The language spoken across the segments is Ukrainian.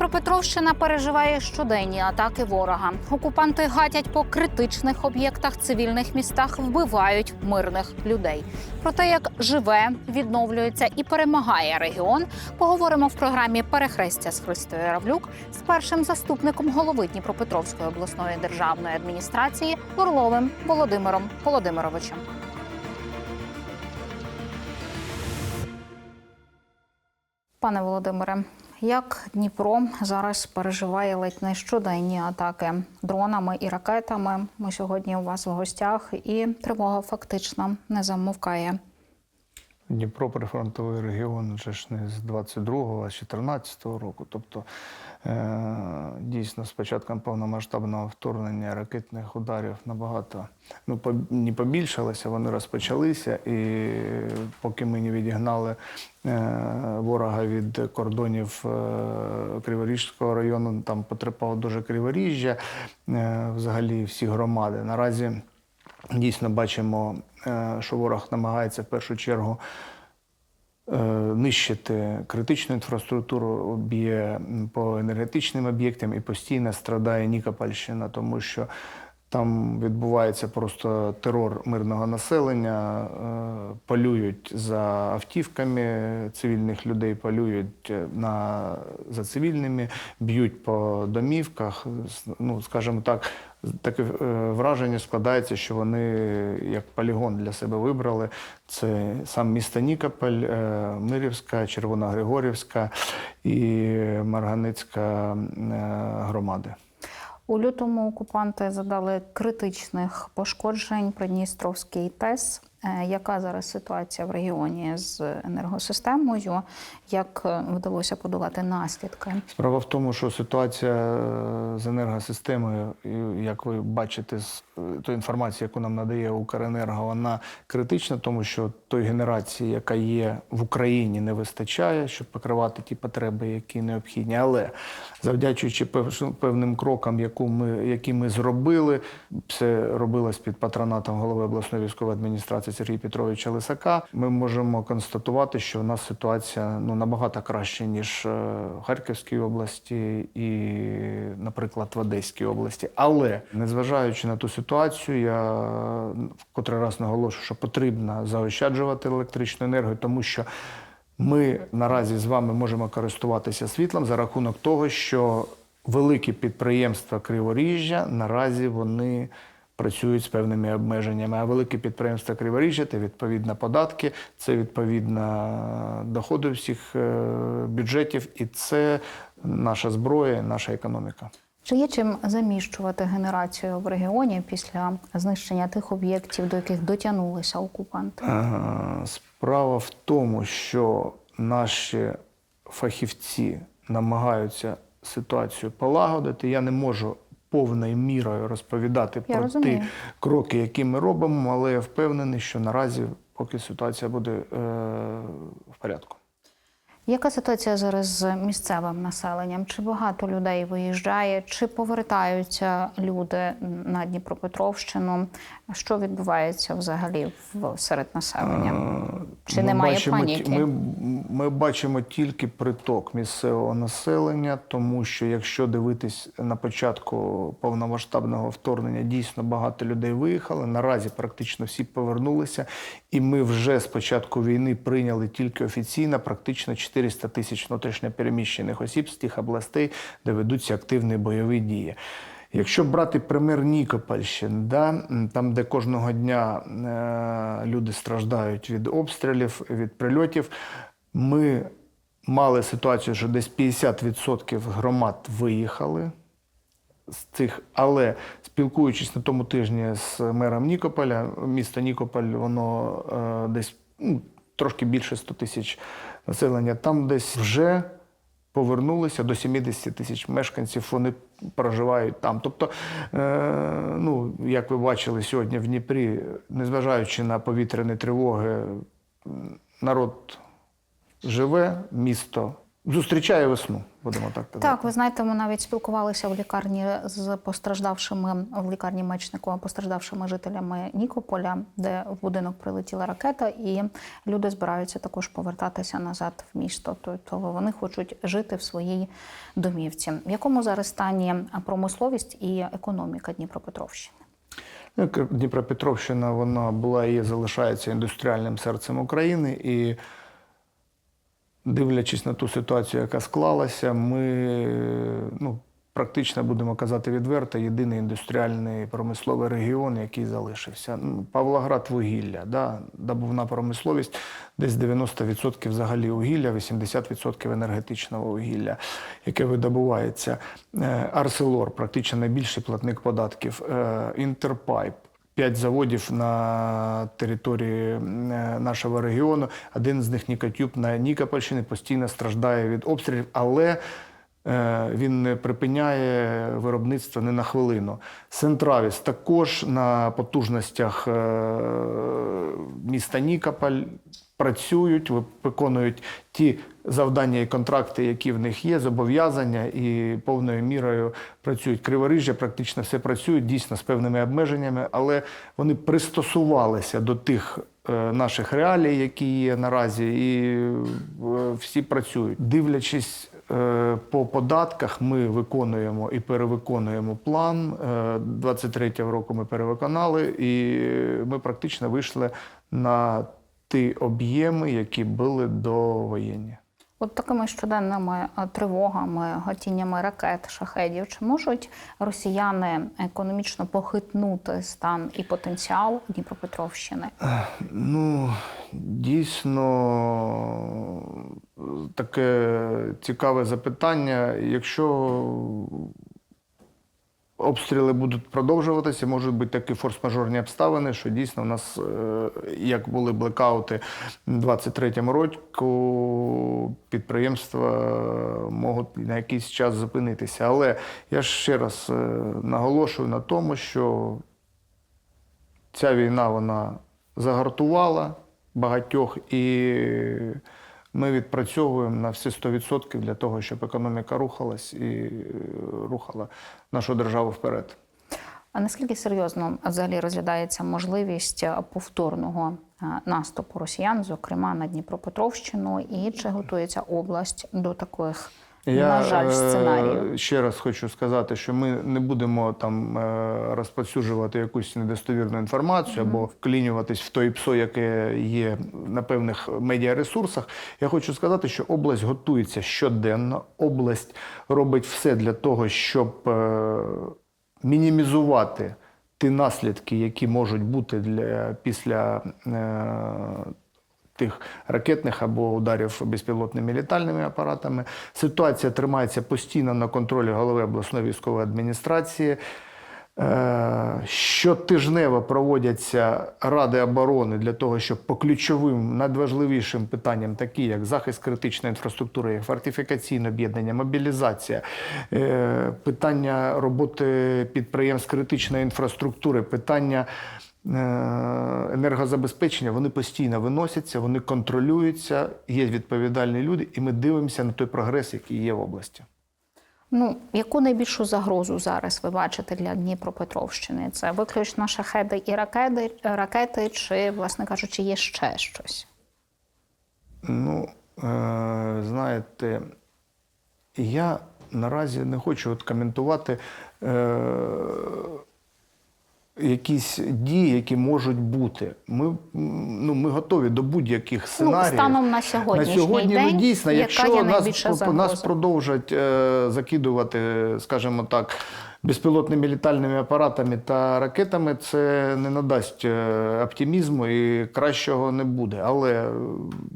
Дніпропетровщина переживає щоденні атаки ворога. Окупанти гатять по критичних об'єктах, цивільних містах, вбивають мирних людей. Про те, як живе, відновлюється і перемагає регіон, поговоримо в програмі Перехрестя з Христою Равлюк з першим заступником голови Дніпропетровської обласної державної адміністрації Орловим Володимиром Володимировичем. Пане Володимире, як Дніпро зараз переживає ледь не щоденні атаки дронами і ракетами? Ми сьогодні у вас в гостях, і тривога фактично не замовкає. Дніпро прифронтовий регіон вже ж не з 22-го, а з 14-го року. Тобто е- дійсно з початком повномасштабного вторгнення ракетних ударів набагато ну, не побільшалося, вони розпочалися. І поки ми не відігнали е- ворога від кордонів е- Криворіжського району, там потрапило дуже Криворіжжя, взагалі всі громади. Наразі Дійсно бачимо, е, що ворог намагається в першу чергу е, нищити критичну інфраструктуру, б'є по енергетичним об'єктам і постійно страдає Нікопольщина, тому що там відбувається просто терор мирного населення, е, полюють за автівками цивільних людей, полюють на, за цивільними, б'ють по домівках. Ну, скажімо так, таке е, враження складається, що вони як полігон для себе вибрали. Це сам місто Нікополь, Мирівська, Мирівська, Червоногригорівська і Марганицька е, громади. У лютому окупанти задали критичних пошкоджень Придністровський ТЕС. Е, Яка зараз ситуація в регіоні з енергосистемою? Як е, вдалося подолати наслідки? Справа в тому, що ситуація е, з енергосистемою, як ви бачите з тої інформації, яку нам надає Укренерго, вона критична, тому що той генерації, яка є в Україні, не вистачає, щоб покривати ті потреби, які необхідні. Але завдячуючи пев- певним крокам, яку ми, які ми зробили, це робилось під патронатом голови обласної військової адміністрації Сергія Петровича Лисака. Ми можемо констатувати, що в нас ситуація ну набагато краще ніж е, в Харківській області і, наприклад, в Одеській області. Але незважаючи на ту ситуацію, я котрий раз наголошую, що потрібно заощаджувати електричну енергію, тому що ми наразі з вами можемо користуватися світлом за рахунок того, що великі підприємства Криворіжжя наразі вони працюють з певними обмеженнями. А великі підприємства Криворіжжя це відповідно податки, це відповідно доходи всіх е, бюджетів, і це наша зброя, наша економіка. Чи є чим заміщувати генерацію в регіоні після знищення тих об'єктів, до яких дотягнулися окупанти? Е, Справа в тому, що наші фахівці намагаються ситуацію полагодити. Я не можу повною мірою розповідати Я про розумію. ті кроки, які ми робимо, але я впевнений, що наразі поки ситуація буде е, в порядку. Яка ситуація зараз з місцевим населенням? Чи багато людей виїжджає, чи повертаються люди на Дніпропетровщину? Що відбувається взагалі в серед населення? Чи Ми немає бачимо, паніки? Ми, ми бачимо тільки приток місцевого населення, тому що якщо дивитись на початку повномасштабного вторгнення, дійсно багато людей виїхали. Наразі практично всі повернулися, і ми вже з початку війни прийняли тільки офіційно практично 400 тисяч внутрішньопереміщених осіб з тих областей, де ведуться активні бойові дії. Якщо брати примір Нікопольщини, да, там, де кожного дня е, люди страждають від обстрілів, від прильотів, ми мали ситуацію, що десь 50% громад виїхали з цих, але спілкуючись на тому тижні з мером Нікополя, місто Нікополь, воно е, десь ну, трошки більше 100 тисяч населення, там десь вже повернулися до 70 тисяч мешканців, вони проживають там. Тобто, е, ну, як ви бачили сьогодні в Дніпрі, незважаючи на повітряні тривоги, народ живе, місто зустрічає весну, будемо так казати. Так, ви знаєте, ми навіть спілкувалися в лікарні з постраждавшими в лікарні Мечникова, постраждавшими жителями Нікополя, де в будинок прилетіла ракета, і люди збираються також повертатися назад в місто. Тобто вони хочуть жити в своїй домівці. В якому зараз стані промисловість і економіка Дніпропетровщини? Дніпропетровщина вона була і залишається індустріальним серцем України. І дивлячись на ту ситуацію, яка склалася, ми ну, практично будемо казати відверто, єдиний індустріальний промисловий регіон, який залишився. Ну, Павлоград вугілля, да, добувна промисловість, десь 90% взагалі вугілля, 80% енергетичного вугілля, яке видобувається. Е, Арселор, практично найбільший платник податків, Е, Інтерпайп. П'ять заводів на території е, нашого регіону. Один з них Нікотюб на Нікопольщині постійно страждає від обстрілів, але е, він не припиняє виробництво не на хвилину. Сентравіс також на потужностях е, міста Нікополь працюють, виконують ті завдання і контракти, які в них є, зобов'язання і повною мірою працюють. Криворіжжя практично все працюють, дійсно з певними обмеженнями, але вони пристосувалися до тих е, наших реалій, які є наразі, і е, всі працюють. Дивлячись е, по податках, ми виконуємо і перевиконуємо план. Е, 23-го року ми перевиконали, і ми практично вийшли на ті об'єми, які були довоєнні. От такими щоденними е, тривогами, гатіннями ракет, шахедів, чи можуть росіяни економічно похитнути стан і потенціал Дніпропетровщини? Ну, дійсно, таке цікаве запитання. Якщо обстріли будуть продовжуватися, можуть бути такі форс-мажорні обставини, що дійсно в нас, е, як були блекаути у 23-му року, підприємства можуть на якийсь час зупинитися. Але я ще раз е, наголошую на тому, що ця війна вона загартувала багатьох, і ми відпрацьовуємо на всі 100% для того, щоб економіка рухалась і е, рухала нашу державу вперед. А наскільки серйозно взагалі розглядається можливість е, повторного е, наступу росіян, зокрема на Дніпропетровщину, і чи готується область до таких, на жаль, е, сценаріїв? ще раз хочу сказати, що ми не будемо там е, розповсюджувати якусь недостовірну інформацію або вклінюватись в той ПСО, яке є на певних медіаресурсах. Я хочу сказати, що область готується щоденно. Область робить все для того, щоб е, мінімізувати ті наслідки, які можуть бути для після. Тих ракетних або ударів безпілотними літальними апаратами. Ситуація тримається постійно на контролі голови обласної військової адміністрації. Е, Щотижнево проводяться ради оборони для того, щоб по ключовим надважливішим питанням, такі як захист критичної інфраструктури, як фортифікаційне об'єднання, мобілізація, е, питання роботи підприємств критичної інфраструктури, питання енергозабезпечення, вони постійно виносяться, вони контролюються, є відповідальні люди, і ми дивимося на той прогрес, який є в області. Ну, яку найбільшу загрозу зараз ви бачите для Дніпропетровщини? Це виключно шахеди і ракети, ракети, чи, власне кажучи, є ще щось? Ну, е, знаєте, я наразі не хочу от коментувати е, якісь дії, які можуть бути. Ми, ну, ми готові до будь-яких сценаріїв. Ну, станом на сьогоднішній на сьогодні, день, ну, дійсно, яка якщо нас, нас продовжать е, закидувати, скажімо так, безпілотними літальними апаратами та ракетами, це не надасть е, оптимізму і кращого не буде. Але е,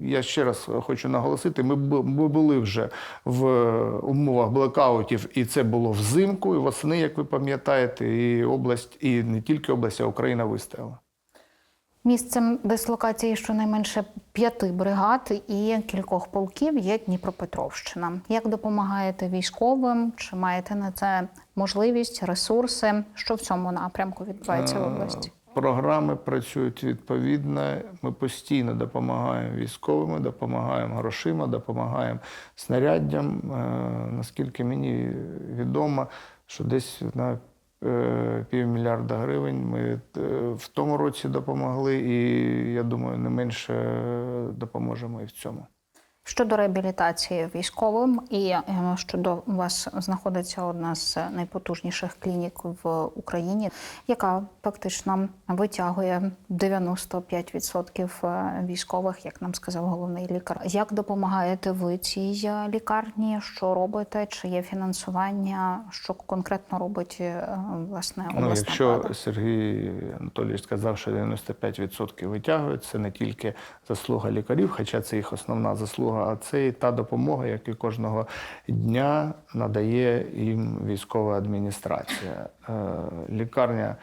я ще раз хочу наголосити: ми, бу- ми були вже в умовах блекаутів, і це було взимку, і восени, як ви пам'ятаєте, і область, і не тільки область, а Україна вистояла. Місцем дислокації щонайменше п'яти бригад і кількох полків є Дніпропетровщина. Як допомагаєте військовим? Чи маєте на це можливість, ресурси? Що в цьому напрямку відбувається в області? Е, Програми працюють відповідно. Ми постійно допомагаємо військовим, допомагаємо грошима, допомагаємо снаряддям. Е, Наскільки мені відомо, що десь на півмільярда гривень ми е, в тому році допомогли, і я думаю, не менше допоможемо і в цьому. Щодо реабілітації військовим, і е, щодо вас знаходиться одна з найпотужніших клінік в Україні, яка фактично витягує 95% е, військових, як нам сказав головний лікар. Як допомагаєте ви цій е, лікарні? Що робите? Чи є фінансування? Що конкретно робить власне обласна Ну, якщо влада? Сергій Анатолійович сказав, що 95% витягують, це не тільки заслуга лікарів, хоча це їх основна заслуга, а це і та допомога, яку кожного дня надає їм військова адміністрація. Е, Лікарня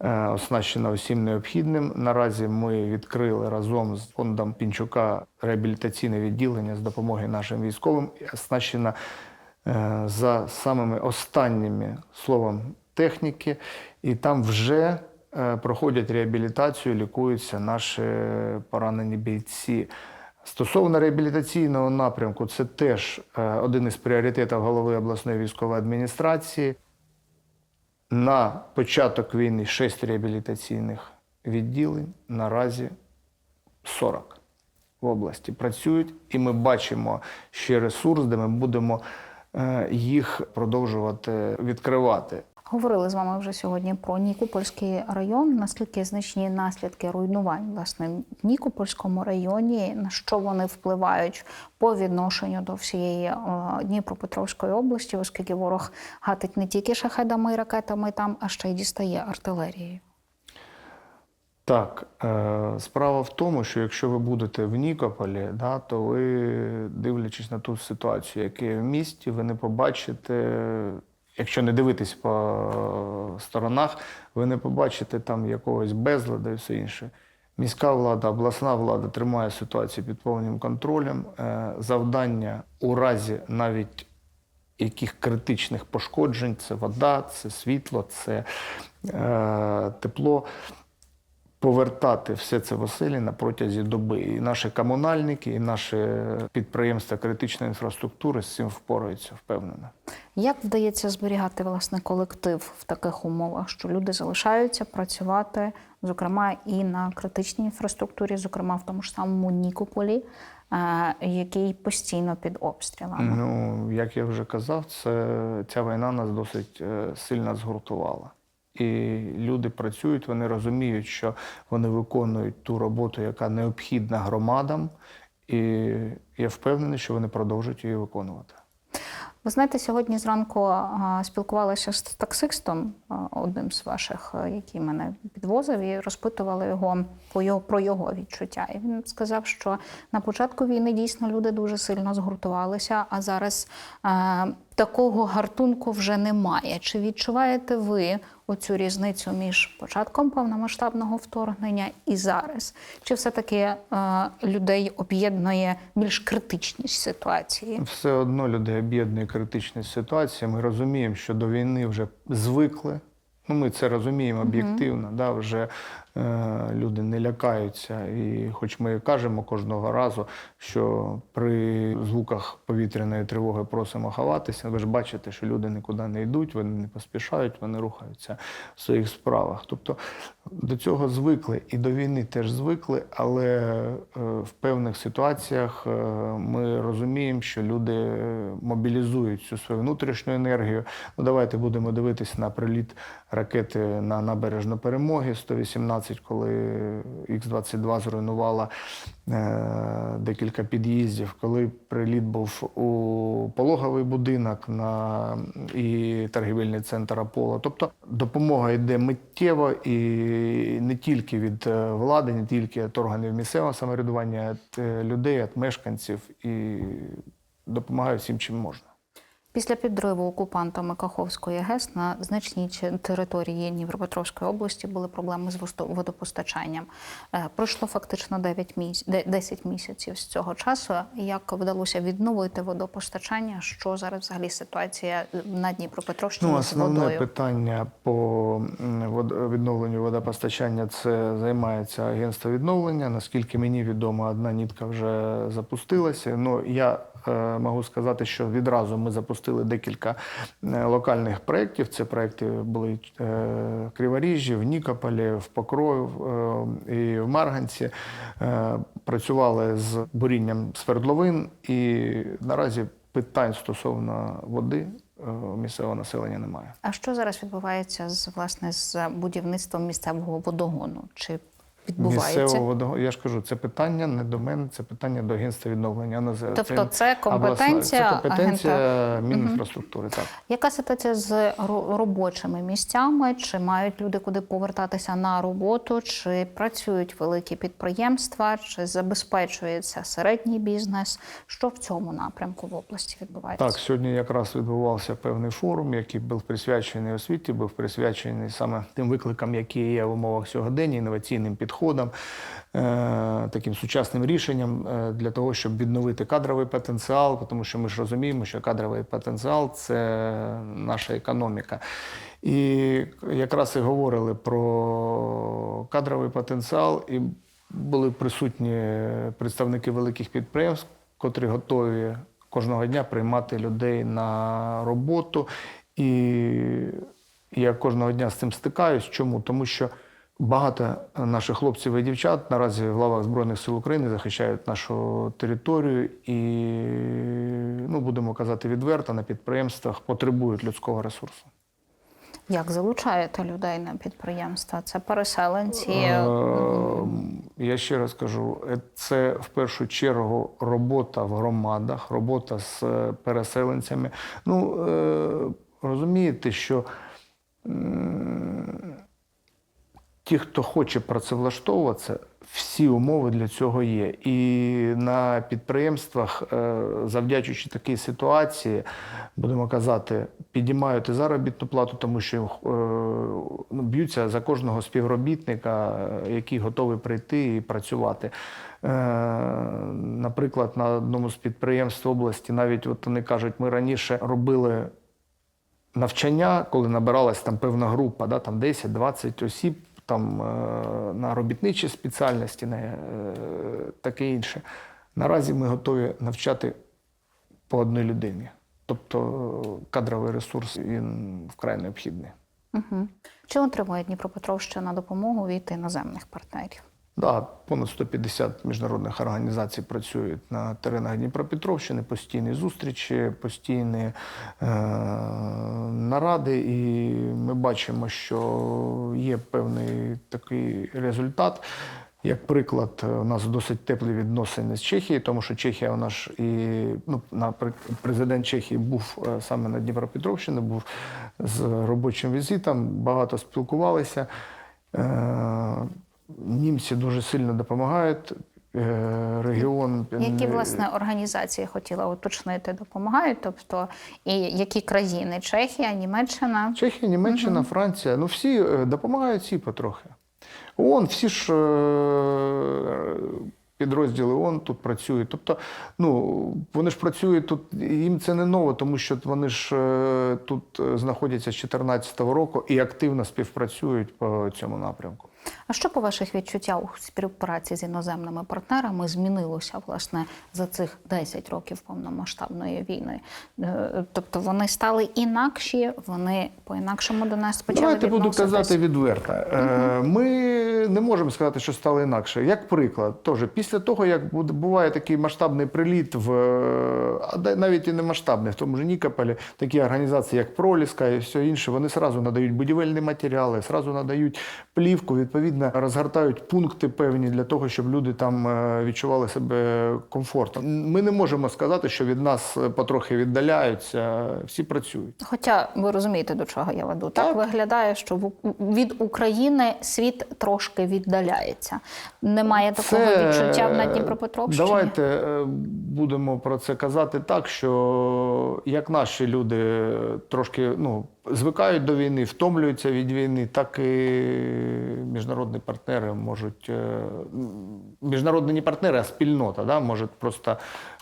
е, оснащена усім необхідним. Наразі ми відкрили разом з фондом Пінчука реабілітаційне відділення з допомоги нашим військовим, і оснащена е, за самими останніми словом техніки, і там вже проходять реабілітацію, лікуються наші поранені бійці. Стосовно реабілітаційного напрямку, це теж е, один із пріоритетів голови обласної військової адміністрації. На початок війни 6 реабілітаційних відділень, наразі 40 в області працюють, і ми бачимо ще ресурс, де ми будемо е, їх продовжувати відкривати. Говорили з вами вже сьогодні про Нікопольський район. Наскільки значні наслідки руйнувань власне в Нікопольському районі, на що вони впливають по відношенню до всієї е, Дніпропетровської області, оскільки ворог гатить не тільки шахедами і ракетами там, а ще й дістає артилерією. Так, е, справа в тому, що якщо ви будете в Нікополі, да, то ви, дивлячись на ту ситуацію, яка є в місті, ви не побачите, якщо не дивитись по сторонах, ви не побачите там якогось безладу і все інше. Міська влада, обласна влада тримає ситуацію під повним контролем. Е, Завдання у разі навіть яких критичних пошкоджень це вода, це світло, це е, тепло повертати все це в оселі на протязі доби. І наші комунальники, і наші підприємства критичної інфраструктури з цим впораються, впевнено. Як вдається зберігати власне колектив в таких умовах, що люди залишаються працювати, зокрема і на критичній інфраструктурі, зокрема в тому ж самому Нікополі, е, який постійно під обстрілами? Ну, як я вже казав, це, ця війна нас досить е, сильно згуртувала. І люди працюють, вони розуміють, що вони виконують ту роботу, яка необхідна громадам, і я впевнений, що вони продовжують її виконувати. Ви знаєте, сьогодні зранку а, спілкувалася з таксистом, одним з ваших, який мене підвозив, і розпитували його по його про його відчуття. І він сказав, що на початку війни дійсно люди дуже сильно згуртувалися, а зараз а, такого гартунку вже немає. Чи відчуваєте ви оцю різницю між початком повномасштабного вторгнення і зараз? Чи все-таки е, людей об'єднує більш критичність ситуації? Все одно людей об'єднує критичність ситуації. Ми розуміємо, що до війни вже звикли. Ну, ми це розуміємо об'єктивно. Да, вже люди не лякаються. І хоч ми кажемо кожного разу, що при звуках повітряної тривоги просимо ховатися, ви ж бачите, що люди нікуди не йдуть, вони не поспішають, вони рухаються в своїх справах. Тобто до цього звикли і до війни теж звикли, але е, в певних ситуаціях е, ми розуміємо, що люди мобілізують всю свою внутрішню енергію. Ну, давайте будемо дивитися на приліт ракети на набережну перемоги 118, коли Х-22 зруйнувала е, декілька під'їздів, коли приліт був у пологовий будинок на і торгівельний центр Аполло. Тобто допомога йде миттєво і не тільки від е, влади, не тільки від органів місцевого самоврядування, від е, людей, від мешканців і допомагає всім, чим можна. Після підриву окупантами Каховської ГЕС на значній території Дніпропетровської області були проблеми з водопостачанням. Е, Пройшло фактично 9 міс... де- 10 місяців з цього часу. Як вдалося відновити водопостачання? Що зараз взагалі ситуація на Дніпропетровщині Ну, з основне водою? питання по відновленню водопостачання це займається агентство відновлення. Наскільки мені відомо, одна нітка вже запустилася. Ну я е, можу сказати, що відразу ми запустили декілька е, локальних проєктів. Це проєкти були е, в Криворіжжі, в Нікополі, в Покрові е, і в Марганці. Е, працювали з бурінням свердловин, і наразі питань стосовно води е, місцевого населення немає. А що зараз відбувається з власне з будівництвом місцевого водогону? Чи відбувається? Місцевого я ж кажу, це питання не до мене, це питання до агентства відновлення. АНЗ. Тобто це компетенція це компетенція Мінінфраструктури. Так. Яка ситуація з робочими місцями? Чи мають люди куди повертатися на роботу? Чи працюють великі підприємства? Чи забезпечується середній бізнес? Що в цьому напрямку в області відбувається? Так, сьогодні якраз відбувався певний форум, який був присвячений освіті, був присвячений саме тим викликам, які є в умовах сьогодення, інноваційним підходам, е, таким сучасним рішенням е, для того, щоб відновити кадровий потенціал, тому що ми ж розуміємо, що кадровий потенціал це наша економіка. І якраз і говорили про кадровий потенціал, і були присутні представники великих підприємств, котрі готові кожного дня приймати людей на роботу. І я кожного дня з цим стикаюсь. Чому? Тому що багато наших хлопців і дівчат наразі в лавах Збройних сил України захищають нашу територію і, ну, будемо казати відверто, на підприємствах потребують людського ресурсу. Як залучаєте людей на підприємства? Це переселенці? Е, Я ще раз кажу, е, це в першу чергу робота в громадах, робота з е, переселенцями. Ну, е, розумієте, що ті, хто хоче працевлаштовуватися, всі умови для цього є. І на підприємствах, е, завдячуючи такій ситуації, будемо казати, підіймають і заробітну плату, тому що е, ну, б'ються за кожного співробітника, е, який готовий прийти і працювати. Наприклад, на одному з підприємств області навіть от вони кажуть, ми раніше робили навчання, коли набиралась там певна група, да, там 10-20 осіб там, е, на робітничі спеціальності, на е, таке інше. Наразі ми готові навчати по одній людині. Тобто е, кадровий ресурс він вкрай необхідний. Угу. Чи отримує Дніпропетровщина допомогу від іноземних партнерів? Да, понад 150 міжнародних організацій працюють на теренах Дніпропетровщини, постійні зустрічі, постійні е, наради, і ми бачимо, що є певний такий результат. Як приклад, у нас досить теплі відносини з Чехією, тому що Чехія у нас і ну, президент Чехії був е, саме на Дніпропетровщині, був з робочим візитом, багато спілкувалися. Е, Німці дуже сильно допомагають. е, Регіон Які е, власне організації хотіла уточнити, допомагають? Тобто, і які країни? Чехія, Німеччина? Чехія, Німеччина, Франція. Ну всі е, допомагають всі потрохи. ООН, всі ж підрозділи ООН тут працюють. Тобто, ну вони ж працюють тут, їм це не ново, тому що вони ж тут знаходяться з 2014 року і активно співпрацюють по цьому напрямку. А що по ваших відчуттях у співпраці з іноземними партнерами змінилося власне за цих 10 років повномасштабної війни? Е, Тобто вони стали інакші, вони по-інакшому до нас почали Давайте буду казати відверто. Е, Ми не можемо сказати, що стало інакше. Як приклад, теж після того, як буває такий масштабний приліт в навіть і не масштабний, в тому ж Нікополі, такі організації, як Проліска і все інше, вони сразу надають будівельні матеріали, сразу надають плівку, відповідно, розгортають пункти певні для того, щоб люди там е, відчували себе комфортно. Ми не можемо сказати, що від нас е, потрохи віддаляються, всі працюють. Хоча ви розумієте, до чого я веду. Так, Так. виглядає, що від України світ трошки віддаляється. Немає такого відчуття на Дніпропетровщині. Давайте е, будемо про це казати так, що як наші люди трошки ну, звикають до війни, втомлюються від війни, так і міжнародні партнери можуть. е, Міжнародні не партнери, а спільнота, да, може просто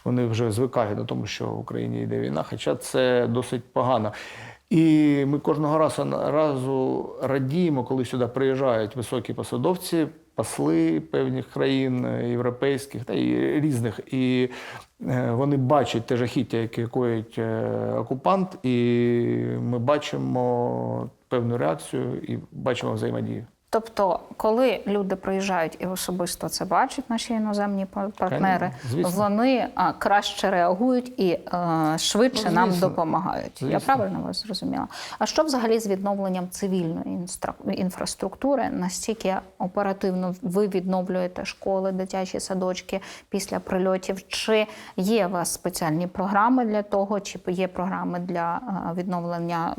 вони вже звикають до тому, що в Україні йде війна, хоча це досить погано. І ми кожного разу, разу радіємо, коли сюди приїжджають високі посадовці, посли певних країн е, європейських та і різних. І е, вони бачать те жахіття, яке коїть е, окупант, і ми бачимо певну реакцію і бачимо взаємодію. Тобто, коли люди приїжджають і особисто це бачать, наші іноземні партнери, звісно. вони а, краще реагують і е, швидше Ну, нам звісно. допомагають. Я правильно вас зрозуміла? А що взагалі з відновленням цивільної інфраструктури? Настільки оперативно ви відновлюєте школи, дитячі садочки після прильотів? Чи є у вас спеціальні програми для того, чи є програми для е, відновлення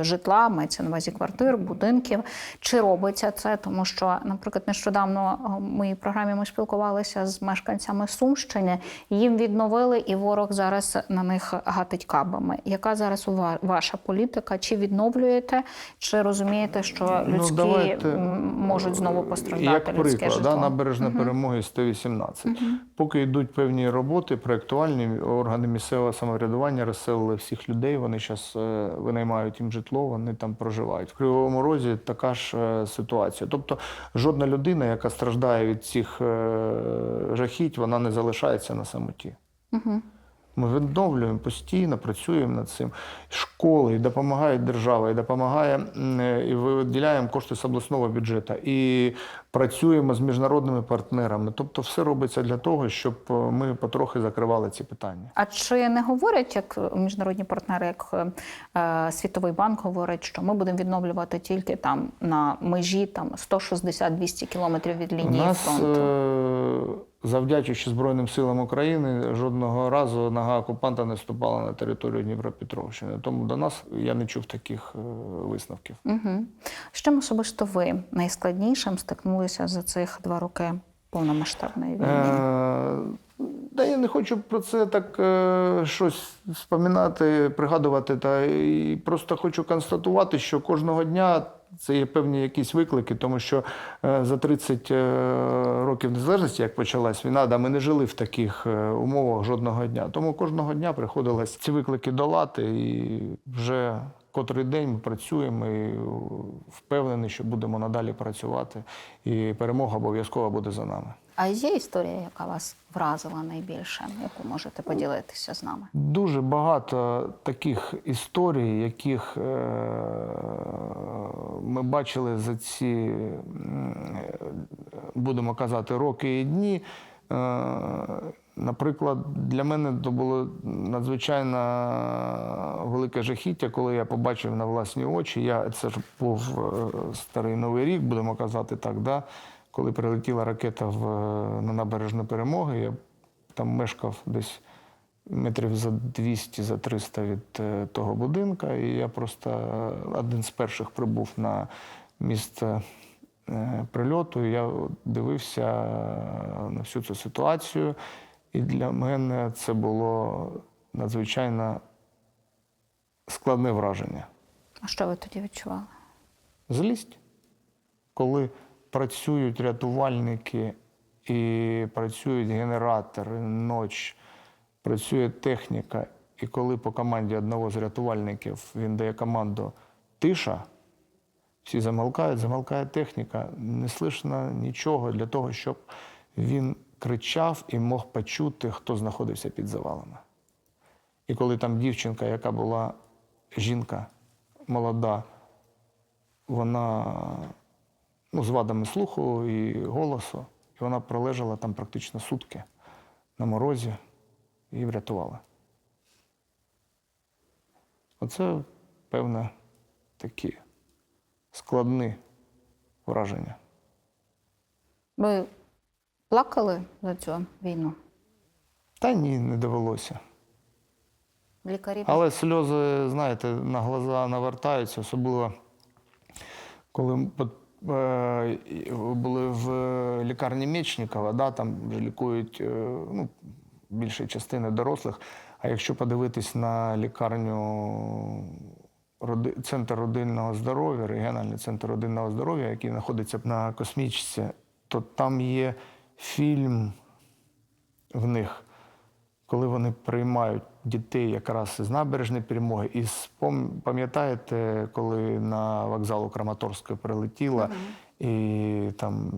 е, житла, мається на увазі квартир, будинків? Чи робиться це? Тому що, наприклад, нещодавно е, в моїй програмі ми спілкувалися з мешканцями Сумщини. Їм відновили, і ворог зараз на них гатить кабами. Яка зараз ваша політика? Чи відновлюєте, чи розумієте, що людські Ну, давайте, можуть знову постраждати Як людське приклад, житло? да, набережна перемоги 118. Поки йдуть певні роботи, проєктуальні органи місцевого самоврядування розселили всіх людей. Вони зараз винаймають їм житло, вони там проживають. В Кривому Розі така ж е, ситуація. Тобто жодна людина, яка страждає від цих е, жахіть, вона не залишається на самоті. Угу. Ми відновлюємо постійно, працюємо над цим. Школи і допомагає держава, і допомагає е, і виділяємо кошти з обласного бюджету, і працюємо з міжнародними партнерами. Тобто, все робиться для того, щоб е, ми потрохи закривали ці питання. А чи не говорять як міжнародні партнери, як е, Світовий банк говорить, що ми будемо відновлювати тільки там на межі там 160-200 кілометрів від У лінії нас, фронту? е, завдячуючи Збройним силам України, жодного разу нога окупанта не вступала на територію Дніпропетровщини. Тому до нас я не чув таких е, висновків. Угу. З чим особисто ви найскладнішим стикнулися за цих два роки повномасштабної війни? Е, Та я не хочу про це так е, щось споминати, пригадувати. Та і просто хочу констатувати, що кожного дня це є певні якісь виклики, тому що е, за 30 е, років незалежності, як почалась війна, да, ми не жили в таких е, умовах жодного дня. Тому кожного дня приходилось ці виклики долати, і вже котрий день ми працюємо і впевнений, що будемо надалі працювати, і перемога обов'язково буде за нами. А є історія, яка вас вразила найбільше, яку можете поділитися з нами? Дуже багато таких історій, яких е, ми бачили за ці, е, будемо казати, роки і дні. Е, Наприклад, для мене то було надзвичайно велике жахіття, коли я побачив на власні очі. Я, це ж був старий новий рік, будемо казати так, да? Коли прилетіла ракета в, на набережну перемоги. Я там мешкав десь метрів за 200 за 300 від е, того будинка. І я просто е, один з перших прибув на місце е, прильоту. І я дивився на всю цю ситуацію. І для мене це було надзвичайно складне враження. А що ви тоді відчували? Злість, коли працюють рятувальники і працюють генератори, ноч, працює техніка, і коли по команді одного з рятувальників він дає команду тиша, всі замолкають, замолкає техніка, не слышно нічого для того, щоб він кричав і мог почути, хто знаходився під завалами. І коли там дівчинка, яка була жінка молода, вона ну, з вадами слуху і голосу, і вона пролежала там практично сутки на морозі і врятувала. Оце, певне, такі складні враження. Ви плакали за цю війну? Та ні, не довелося. Лікарі Але сльози, знаєте, на глаза навертаються, особливо коли були в лікарні Мечникова, да, там лікують е, ну, більшої частини дорослих. А якщо подивитись на лікарню Центр родинного здоров'я, регіональний центр родинного здоров'я, який знаходиться на космічці, то там є фільм в них, коли вони приймають дітей якраз з набережної перемоги. І пам'ятаєте, коли на вокзал у Краматорську прилетіла, і там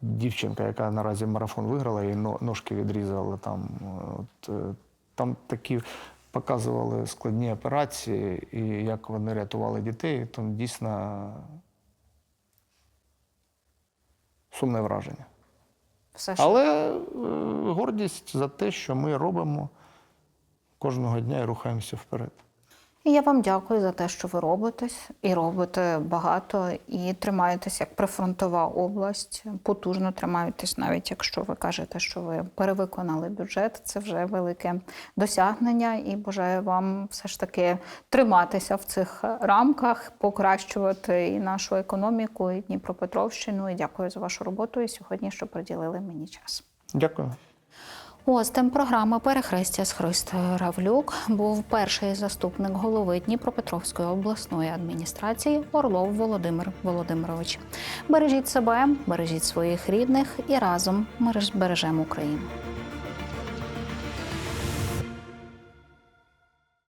дівчинка, яка наразі марафон виграла, і ножки відрізала там. От, е, там такі показували складні операції, і як вони рятували дітей, там дійсно сумне враження. Все що... Але е, гордість за те, що ми робимо кожного дня і рухаємося вперед. І я вам дякую за те, що ви робитесь і робите багато, і тримаєтесь як прифронтова область. Потужно тримаєтесь, навіть якщо ви кажете, що ви перевиконали бюджет. Це вже велике досягнення. І бажаю вам все ж таки триматися в цих рамках, покращувати і нашу економіку, і Дніпропетровщину. І дякую за вашу роботу. І сьогодні, що приділили мені час. Дякую. Гостем програми Перехрестя з Христою Равлюк був перший заступник голови Дніпропетровської обласної адміністрації Орлов Володимир Володимирович. Бережіть себе, бережіть своїх рідних і разом ми бережемо Україну.